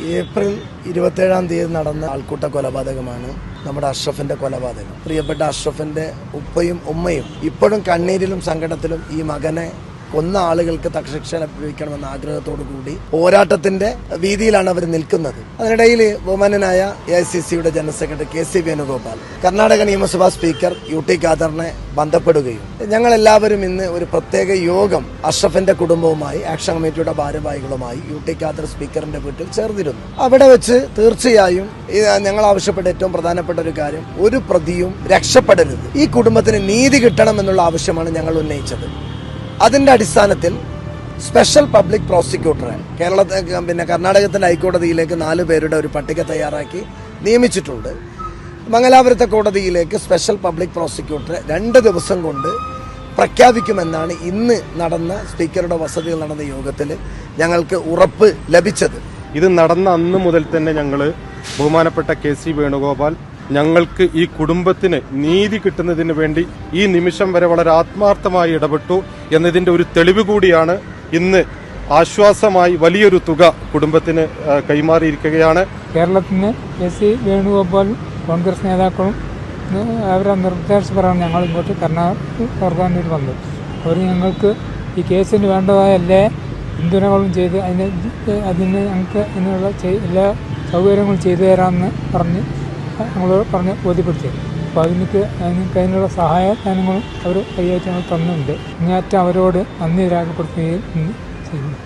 April ഇരുപത്തേഴാം തീയതി നടന്ന ആൾക്കൂട്ട കൊലപാതകമാണ് നമ്മുടെ അഷ്റഫിന്റെ കൊലപാതകം. പ്രിയപ്പെട്ട അഷ്റഫിന്റെ ഉപ്പയും ഉമ്മയും ഇപ്പോഴും കണ്ണീരിലും സങ്കടത്തിലും ഈ മകനെ കൊന്ന ആളുകൾക്ക് തക്ഷശിക്ഷ ലഭിക്കണമെന്ന ആഗ്രഹത്തോടു കൂടി പോരാട്ടത്തിന്റെ വീതിയിലാണ് അവർ നിൽക്കുന്നത്. അതിനിടയിൽ ബഹുമാനനായ എ ഐ സി സിയുടെ general secretary K C Venugopal Karnataka നിയമസഭാ സ്പീക്കർ യു ടി ഖാദറിനെ ബന്ധപ്പെടുകയും ഞങ്ങൾ എല്ലാവരും ഇന്ന് ഒരു പ്രത്യേക യോഗം അഷ്റഫിന്റെ കുടുംബവുമായി ആക്ഷൻ കമ്മിറ്റിയുടെ ഭാരവാഹികളുമായി യു ടി ഖാദർ സ്പീക്കറിന്റെ വീട്ടിൽ ചേർന്നിരുന്നു. അവിടെ വെച്ച് തീർച്ചയായും ഞങ്ങൾ ആവശ്യപ്പെട്ട ഏറ്റവും പ്രധാനപ്പെട്ട ഒരു കാര്യം ഒരു പ്രതിയും രക്ഷപ്പെടരുത്. ഈ കുടുംബത്തിന് നീതി കിട്ടണം എന്നുള്ള ആവശ്യമാണ് ഞങ്ങൾ ഉന്നയിച്ചത്. അതിന്റെ അടിസ്ഥാനത്തിൽ സ്പെഷ്യൽ പബ്ലിക് പ്രോസിക്യൂട്ടറെ കേരളത്തെ പിന്നെ കർണാടകത്തിന്റെ ഹൈക്കോടതിയിലേക്ക് നാല് പേരുടെ ഒരു പട്ടിക തയ്യാറാക്കി നിയമിച്ചിട്ടുണ്ട്. മംഗലാപുരത്തെ കോടതിയിലേക്ക് സ്പെഷ്യൽ പബ്ലിക് പ്രോസിക്യൂട്ടറെ രണ്ട് ദിവസം കൊണ്ട് പ്രഖ്യാപിക്കുമെന്നാണ് ഇന്ന് നടന്ന സ്പീക്കറുടെ വസതിയിൽ നടന്ന യോഗത്തിൽ ഞങ്ങൾക്ക് ഉറപ്പ് ലഭിച്ചത്. ഇത് നടന്ന അന്ന് മുതൽ തന്നെ ഞങ്ങൾ ബഹുമാനപ്പെട്ട കെ സി വേണുഗോപാൽ ഞങ്ങൾക്ക് ഈ കുടുംബത്തിന് നീതി കിട്ടുന്നതിന് വേണ്ടി ഈ നിമിഷം വരെ വളരെ ആത്മാർത്ഥമായി ഇടപെട്ടു എന്നതിന്റെ ഒരു തെളിവ് കൂടിയാണ് ഇന്ന് ആശ്വാസമായി വലിയൊരു തുക കുടുംബത്തിന് കൈമാറിയിരിക്കുകയാണ്. കേരളത്തിന് എസ് സി വേണുഗോപാൽ കോൺഗ്രസ് നേതാക്കളും അവരുടെ നിർദ്ദേശപ്രകാരം ഞങ്ങൾ ഇങ്ങോട്ട് കർണാടക ഓർഗാനിൽ വന്നു. അവർ ഞങ്ങൾക്ക് ഈ കേസിന് വേണ്ടതായ എല്ലാ പിന്തുണകളും ചെയ്ത് അതിന് അതിന് ഞങ്ങൾക്ക് അതിനുള്ള എല്ലാ സൗകര്യങ്ങളും ചെയ്തു തരാമെന്ന് പറഞ്ഞ് ഞങ്ങൾ പറഞ്ഞ് ബോധ്യപ്പെടുത്തി. അപ്പോൾ അതിനൊക്കെ അതിനൊക്കെ അതിനുള്ള സഹായദാനങ്ങളും അവർ കൈയായിട്ട് തന്നിട്ടുണ്ട്. ഇങ്ങേറ്റം അവരോട് നന്ദി രേഖപ്പെടുത്തുകയും ചെയ്യുന്നു.